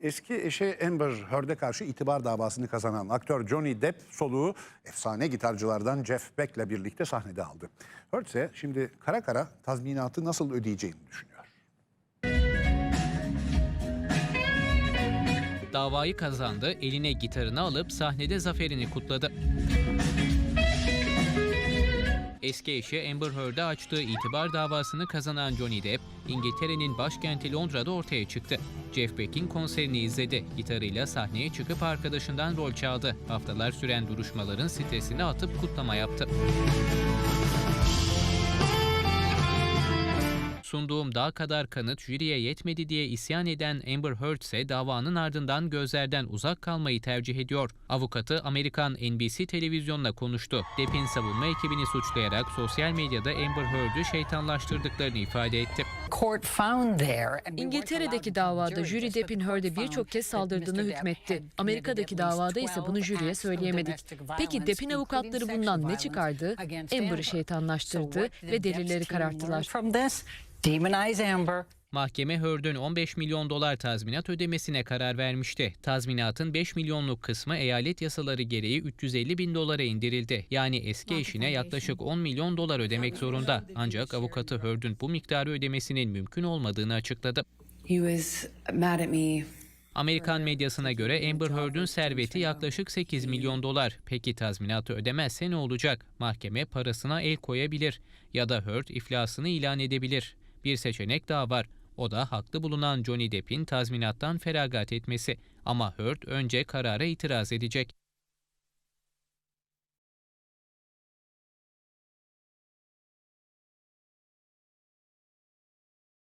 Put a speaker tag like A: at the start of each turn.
A: Eski eşi Amber Heard'e karşı itibar davasını kazanan aktör Johnny Depp soluğu efsane gitarcılardan Jeff Beck'le birlikte sahnede aldı. Heard ise şimdi kara kara tazminatı nasıl ödeyeceğini düşünüyor.
B: Davayı kazandı, eline gitarını alıp sahnede zaferini kutladı. Eski eşi Amber Heard'a açtığı itibar davasını kazanan Johnny Depp, İngiltere'nin başkenti Londra'da ortaya çıktı. Jeff Beck'in konserini izledi. Gitarıyla sahneye çıkıp arkadaşından rol çaldı. Haftalar süren duruşmaların stresini atıp kutlama yaptı. Sunduğum daha kadar kanıt jüriye yetmedi diye isyan eden Amber Heard ise davanın ardından gözlerden uzak kalmayı tercih ediyor. Avukatı Amerikan NBC televizyonuna konuştu. Depp'in savunma ekibini suçlayarak sosyal medyada Amber Heard'ü şeytanlaştırdıklarını ifade etti.
C: İngiltere'deki davada jüri Depp'in Heard'e birçok kez saldırdığını hükmetti. Amerika'daki davada ise bunu
D: 12
C: jüriye söyleyemedik. Peki Depp'in avukatları bundan ne çıkardı? Amber'ı
D: Amber.
C: şeytanlaştırdı ve delilleri kararttılar.
D: Demonize Amber.
B: Mahkeme Heard'ün 15 milyon dolar tazminat ödemesine karar vermişti. Tazminatın 5 milyonluk kısmı eyalet yasaları gereği 350 bin dolara indirildi. Yani eski eşine yaklaşık 10 milyon dolar ödemek zorunda. Ancak avukatı Heard'ün bu miktarı ödemesinin mümkün olmadığını açıkladı. Amerikan medyasına göre Amber Heard'ün serveti yaklaşık 8 milyon dolar. Peki tazminatı ödemezse ne olacak? Mahkeme parasına el koyabilir ya da Heard iflasını ilan edebilir. Bir seçenek daha var. O da haklı bulunan Johnny Depp'in tazminattan feragat etmesi. Ama Heard önce karara itiraz edecek.